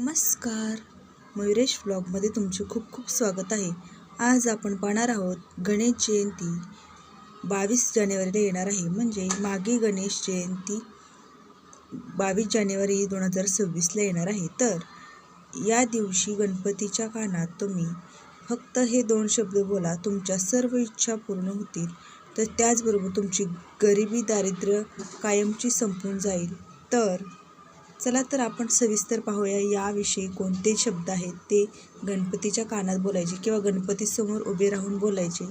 नमस्कार. मयुरेश व्लॉगमध्ये तुमचे खूप खूप स्वागत आहे. आज आपण पाहणार आहोत गणेश जयंती. बावीस जानेवारीला येणार आहे. म्हणजे मागे गणेश जयंती बावीस जानेवारी दोन हजार सव्वीसला येणार आहे. तर या दिवशी गणपतीच्या कानात तुम्ही फक्त हे दोन शब्द बोला. तुमच्या सर्व इच्छा पूर्ण होतील. तर त्याचबरोबर तुमची गरिबी दारिद्र्य कायमची संपून जाईल. तर चला तर आपण सविस्तर पाहूया याविषयी कोणते शब्द आहेत ते गणपतीच्या कानात बोलायचे किंवा गणपतीसमोर उभे राहून बोलायचे.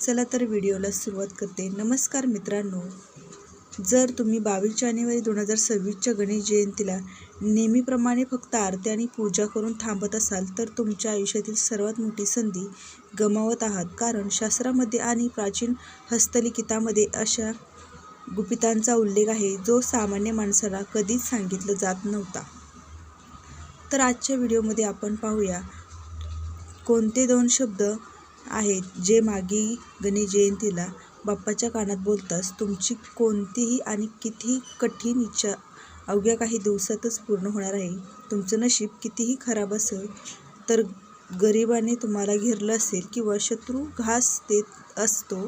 चला तर व्हिडिओला सुरुवात करते. नमस्कार मित्रांनो. जर तुम्ही बावीस जानेवारी दोन हजार सव्वीसच्या गणेश जयंतीला नेहमीप्रमाणे फक्त आरती आणि पूजा करून थांबत असाल तर तुमच्या आयुष्यातील सर्वात मोठी संधी गमावत आहात. कारण शास्त्रामध्ये आणि प्राचीन हस्तलिखितामध्ये अशा गुपितांचा उल्लेख आहे जो सामान्य माणसाला कधीच सांगितलं जात नव्हता. तर आजच्या व्हिडिओमध्ये आपण पाहूया कोणते दोन शब्द आहेत जे मागी गणेश जयंतीला बाप्पाच्या कानात बोलताच तुमची कोणतीही आणि कितीही कठीण इच्छा अवघ्या काही दिवसातच पूर्ण होणार आहे. तुमचं नशीब कितीही खराब असेल तर गरिबाने तुम्हाला घेरलं असेल किंवा शत्रू घास देत असतो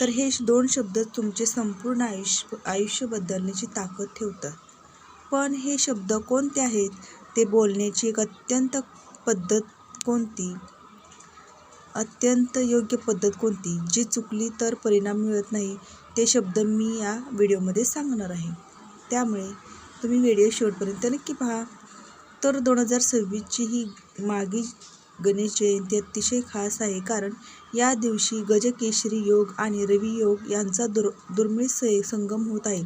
तर हे दोन शब्द तुमचे संपूर्ण आयुष्य आयुष्य बदलण्याची ताकद ठेवतात. पण हे शब्द कोणते आहेत? ते बोलण्याची एक अत्यंत पद्धत कोणती? अत्यंत योग्य पद्धत कोणती? जी चुकली तर परिणाम मिळत नाही ते शब्द मी या व्हिडिओमध्ये सांगणार आहे. त्यामुळे तुम्ही व्हिडिओ शेवटपर्यंत नक्की पहा. तर दोन हजार सव्वीसची ही मागी गणेश जयंती अतिशय खास आहे. कारण या दिवशी गजकेशरी योग आणि रवी योग यांचा दुर् दुर्मिळ स संगम होत आहे.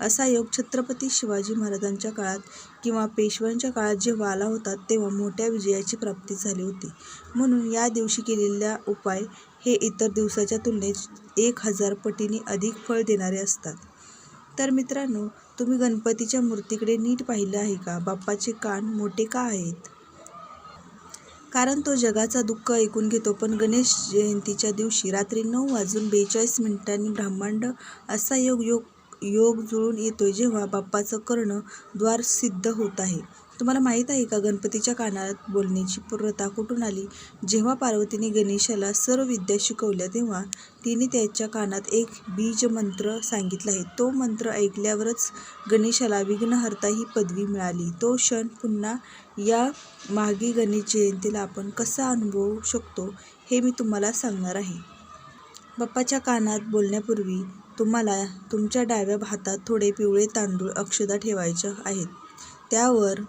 असा योग छत्रपती शिवाजी महाराजांच्या काळात किंवा पेशव्यांच्या काळात जेव्हा आला होता तेव्हा मोठ्या विजयाची प्राप्ती झाली होती. म्हणून या दिवशी केलेल्या उपाय हे इतर दिवसाच्या तुलनेत एक हजार पटीने अधिक फळ देणारे असतात. तर मित्रांनो तुम्ही गणपतीच्या मूर्तीकडे नीट पाहिलं आहे का? बाप्पाचे कान मोठे का आहेत? कारण तो जगाचा दुःख ऐकून घेतो. पण गणेश जयंतीच्या दिवशी रात्री नऊ वाजून बेचाळीस मिनिटांनी ब्रह्मांड असा योग योग योग जुळून येतोय जेव्हा बाप्पाचं कर्ण द्वार सिद्ध होत आहे. तुम्हाला माहीत आहे का गणपतीच्या कानात बोलण्याची प्रथा कुठून आली? जेव्हा पार्वतीने गणेशाला सर्व विद्या शिकवल्या तेव्हा तिने त्याच्या कानात एक बीज मंत्र सांगितला आहे. तो मंत्र ऐकल्यावरच गणेशाला विघ्नहर्ता ही पदवी मिळाली. तो क्षण पुन्हा या मागे गणेश जयंतीला आपण कसा अनुभवू शकतो हे मी तुम्हाला सांगणार आहे. बाप्पाच्या कानात बोलण्यापूर्वी तुम्हाला तुमच्या डाव्या हातात थोडे पिवळे तांदूळ अक्षदा ठेवायचे आहेत. त्यावर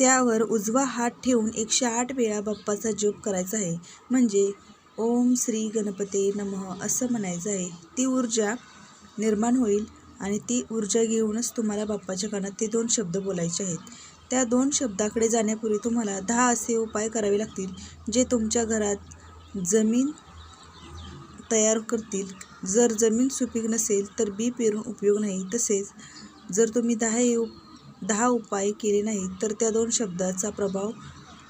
त्यावर उजवा हात ठेवून एकशे आठ वेळा बाप्पाचा जप करायचा आहे. म्हणजे ओम श्री गणपते नमः असं म्हणायचं आहे. ती ऊर्जा निर्माण होईल आणि ती ऊर्जा घेऊनच तुम्हाला बाप्पाच्या कानात ते दोन शब्द बोलायचे आहेत. त्या दोन शब्दाकडे जाण्यापूर्वी तुम्हाला दहा असे उपाय करावे लागतील जे तुमच्या घरात जमीन तयार करतील. जर जमीन सुपीक नसेल तर बी पेरून उपयोग नाही. तसेच जर तुम्ही दहा हे दहा उपाय केले नाही तर त्या दोन शब्दाचा प्रभाव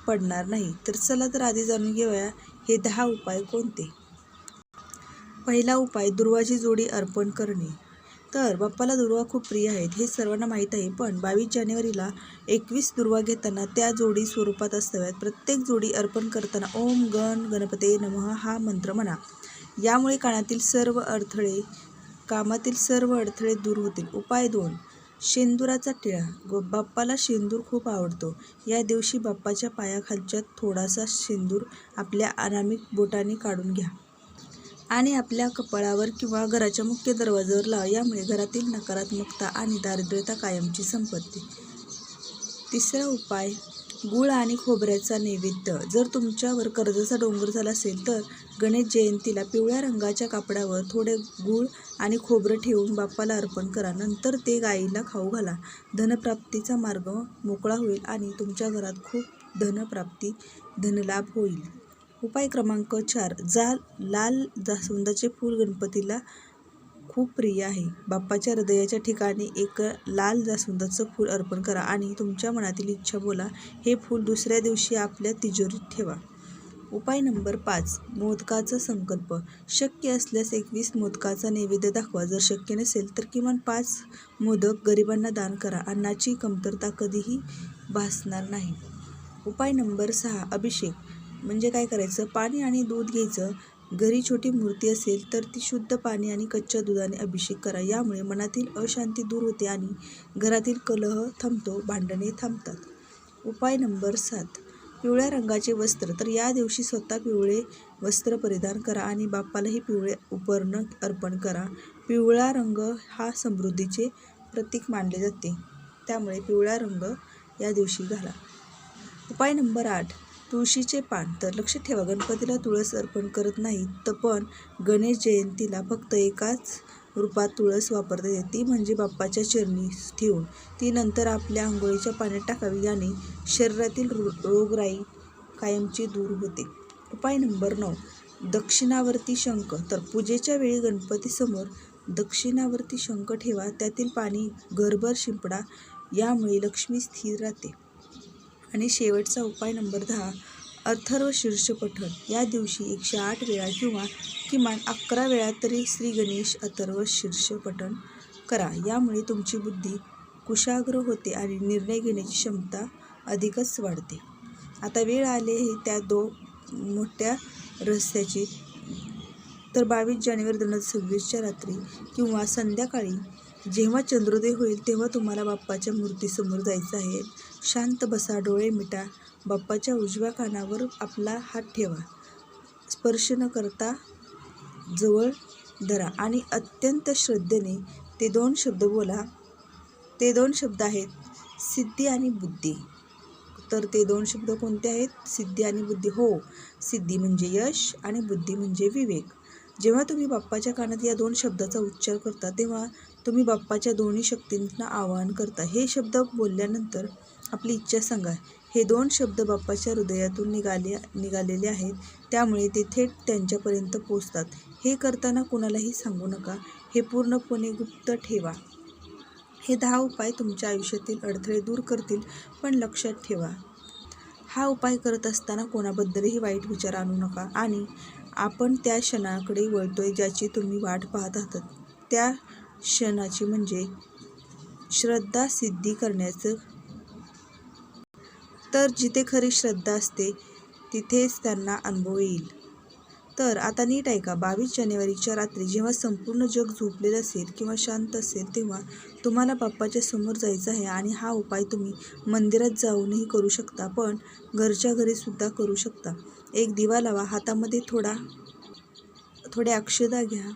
पडणार नाही. तर चला तर आधी जाणून घेऊया हे दहा उपाय कोणते? पहिला उपाय दुर्वाची जोडी अर्पण करणे. तर बाप्पाला दुर्वा खूप प्रिय आहेत हे सर्वांना माहीत आहे पण बावीस जानेवारीला एकवीस दुर्वा घेताना त्या जोडी स्वरूपात असाव्यात. प्रत्येक जोडी अर्पण करताना ओम गण गणपते नमः हा मंत्र म्हणा. यामुळे कानातील सर्व अडथळे कामातील सर्व अडथळे दूर होतील. उपाय दोन शेंदुराचा टिळा. गो बाप्पाला शेंदूर खूप आवडतो. या दिवशी बाप्पाच्या पायाखालच्या थोडासा शेंदूर आपल्या आरामिक बोटाने काढून घ्या. आणि आपल्या कपाळावर किंवा घराच्या मुख्य दरवाजावर लावा यामुळे घरातील नकारात्मकता आणि दारिद्र्यता कायमची संपत्ती. तिसरा उपाय गुळ आणि खोबऱ्याचा नैवेद्य. जर तुमच्यावर कर्जाचा डोंगर झाला असेल तर गणेश जयंतीला पिवळ्या रंगाच्या कापडावर थोडे गूळ आणि खोबरं ठेवून बाप्पाला अर्पण करा. नंतर ते गाईला खाऊ घाला. धनप्राप्तीचा मार्ग मोकळा होईल आणि तुमच्या घरात खूप धनप्राप्ती धनलाभ होईल. उपाय क्रमांक चार. जा लाल जास्वंदाचे फूल गणपतीला खूप प्रिय आहे. बाप्पाच्या हृदयाच्या ठिकाणी एक लाल जास्वंदाचं फूल अर्पण करा आणि तुमच्या मनातील इच्छा बोला. हे फूल दुसऱ्या दिवशी आपल्या तिजोरीत ठेवा. उपाय नंबर पाच. मोदकाचा संकल्प. शक्य असल्यास एकवीस मोदकाचा नैवेद्य दाखवा. जर शक्य नसेल तर किमान पाच मोदक गरिबांना दान करा. अन्नाची कमतरता कधीही भासणार नाही. उपाय नंबर सहा. अभिषेक. म्हणजे काय करायचं? पाणी आणि दूध घ्यायचं. घरी छोटी मूर्ती असेल तर ती शुद्ध पाणी आणि कच्च्या दुधाने अभिषेक करा. यामुळे मनातील अशांती दूर होते आणि घरातील कलह थांबतो भांडणे थांबतात. उपाय नंबर सात. पिवळ्या रंगाचे वस्त्र. तर या दिवशी स्वतः पिवळे वस्त्र परिधान करा आणि बाप्पालाही पिवळे उपर्ण अर्पण करा. पिवळा रंग हा समृद्धीचे प्रतीक मानले जाते. त्यामुळे पिवळा रंग या दिवशी घाला. उपाय नंबर आठ. तुळशीचे पान. तर लक्ष ठेवा गणपतीला तुळस अर्पण करत नाही तर पण गणेश जयंतीला फक्त एकाच रूपात तुळस वापरता येते. ती म्हणजे बाप्पाच्या चरणी ठेवून. ती नंतर आपल्या आंघोळीच्या पाण्यात टाकावी याने शरीरातील रोगराई कायमची दूर होते. उपाय नंबर नऊ. दक्षिणावर्ती शंख. तर पूजेच्या वेळी गणपतीसमोर दक्षिणावर्ती शंख ठेवा. त्यातील पाणी घरभर शिंपडा यामुळे लक्ष्मी स्थिर राहते. आणि शेवटचा उपाय नंबर दहा अथर्व शीर्ष पठण या दिवशी एकशे आठ वेळा किंवा किमान अकरा वेळा तरी श्री गणेश अथर्व शीर्ष पठण करा. यामुळे तुमची बुद्धी कुशाग्र होते आणि निर्णय घेण्याची क्षमता अधिकच वाढते. आता वेळ आली आहे त्या दो मोठ्या रहस्याची. तर बावीस जानेवारी दोन हजार सव्वीसच्या रात्री किंवा संध्याकाळी जेव्हा चंद्रोदय होईल तेव्हा तुम्हाला बाप्पाच्या मूर्तीसमोर जायचं आहे. शांत बसा डोळे मिटा. बाप्पाच्या उजव्या कानावर आपला हात ठेवा. स्पर्श न करता जवळ धरा. आणि अत्यंत श्रद्धेने ते दोन शब्द बोला. ते दोन शब्द आहेत सिद्धी आणि बुद्धी. तर ते दोन शब्द कोणते आहेत? सिद्धी आणि बुद्धी. हो सिद्धी म्हणजे यश आणि बुद्धी म्हणजे विवेक. जेव्हा तुम्ही बाप्पाच्या कानात या दोन शब्दाचा उच्चार करता तेव्हा तुम्ही बाप्पाच्या दोन्ही शक्तींना आवाहन करता. हे शब्द बोलल्यानंतर आपली इच्छा सांगा. हे दोन शब्द बाप्पाच्या हृदयातून निघाले निघालेले आहेत. त्यामुळे ते थेट त्यांच्यापर्यंत पोचतात हे करताना कुणालाही सांगू नका. हे पूर्णपणे गुप्त ठेवा. हे दहा उपाय तुमच्या आयुष्यातील अडथळे दूर करतील पण लक्षात ठेवा. हा उपाय करत असताना कोणाबद्दलही वाईट विचार आणू नका. आणि आपण त्या क्षणाकडे वळतोय ज्याची तुम्ही वाट पाहत आहात. त्या क्षणाची म्हणजे श्रद्धा सिद्धी करण्याचं. तर जिथे खरी श्रद्धा असते तिथेच त्यांना अनुभव येईल. तर आता नीट ऐका बावीस जानेवारीच्या रात्री जेव्हा संपूर्ण जग झोपलेलं असेल किंवा शांत असेल तेव्हा तुम्हाला बाप्पाच्या समोर जायचं आहे आणि हा उपाय तुम्ही मंदिरात जाऊनही करू शकता पण घरच्या घरीसुद्धा करू शकता. एक दिवा लावा हातामध्ये थोडा थोडे अक्षदा घ्या.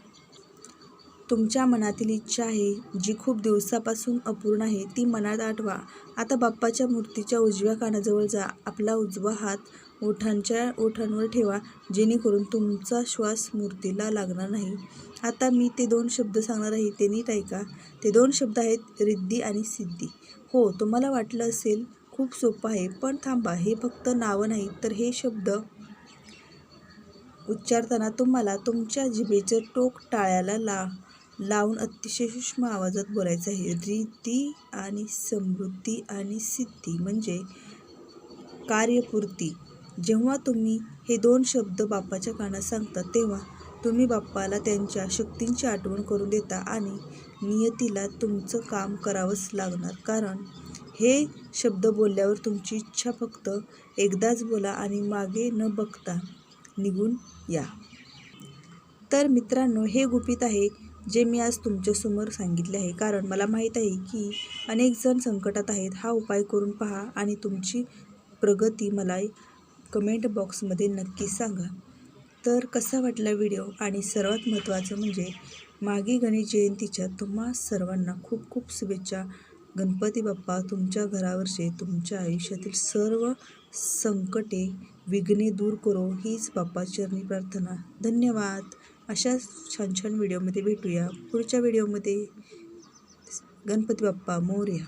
तुमच्या मनातील इच्छा आहे जी खूप दिवसापासून अपूर्ण आहे ती मनात आठवा. आता बाप्पाच्या मूर्तीच्या उजव्या कानाजवळ जा. आपला उजवा हात ओठांच्या ओठांवर ठेवा जेणेकरून तुमचा श्वास मूर्तीला लागणार नाही. आता मी ते दोन शब्द सांगणार आहे ते नीट ऐका. ते दोन शब्द आहेत रिद्धी आणि सिद्धी. हो तुम्हाला वाटलं असेल खूप सोपं आहे पण थांबा हे फक्त नावं नाही तर हे शब्द उच्चारताना तुम्हाला तुमच्या जिभेचं टोक टाळायला ला लावून अतिशय सूक्ष्म आवाजात बोलायचं आहे. रीती आणि समृद्धी आणि सिद्धी म्हणजे कार्यपूर्ती. जेव्हा तुम्ही हे दोन शब्द बाप्पाच्या कानात सांगता तेव्हा तुम्ही बाप्पाला त्यांच्या शक्तींची आठवण करून देता आणि नियतीला तुमचं काम करावंच लागणार. कारण हे शब्द बोलल्यावर तुमची इच्छा फक्त एकदाच बोला आणि मागे न बघता निघून या. तर मित्रांनो हे गुपित आहे जे मी आज तुमच्यासमोर सांगितले आहे. कारण मला माहीत आहे की अनेकजण संकटात आहेत. हा उपाय करून पहा आणि तुमची प्रगती मला कमेंट बॉक्समध्ये नक्की सांगा. तर कसा वाटला व्हिडिओ? आणि सर्वात महत्त्वाचं म्हणजे मागे गणेश जयंतीच्या तुम्हा सर्वांना खूप खूप शुभेच्छा. गणपती बाप्पा तुमच्या घरावरचे तुमच्या आयुष्यातील सर्व संकटे विघ्ने दूर करो. हीच बाप्पा चरणी प्रार्थना. धन्यवाद. अशाच छान छान व्हिडिओमध्ये भेटूया. पुढच्या व्हिडिओमध्ये गणपती बाप्पा मोरया.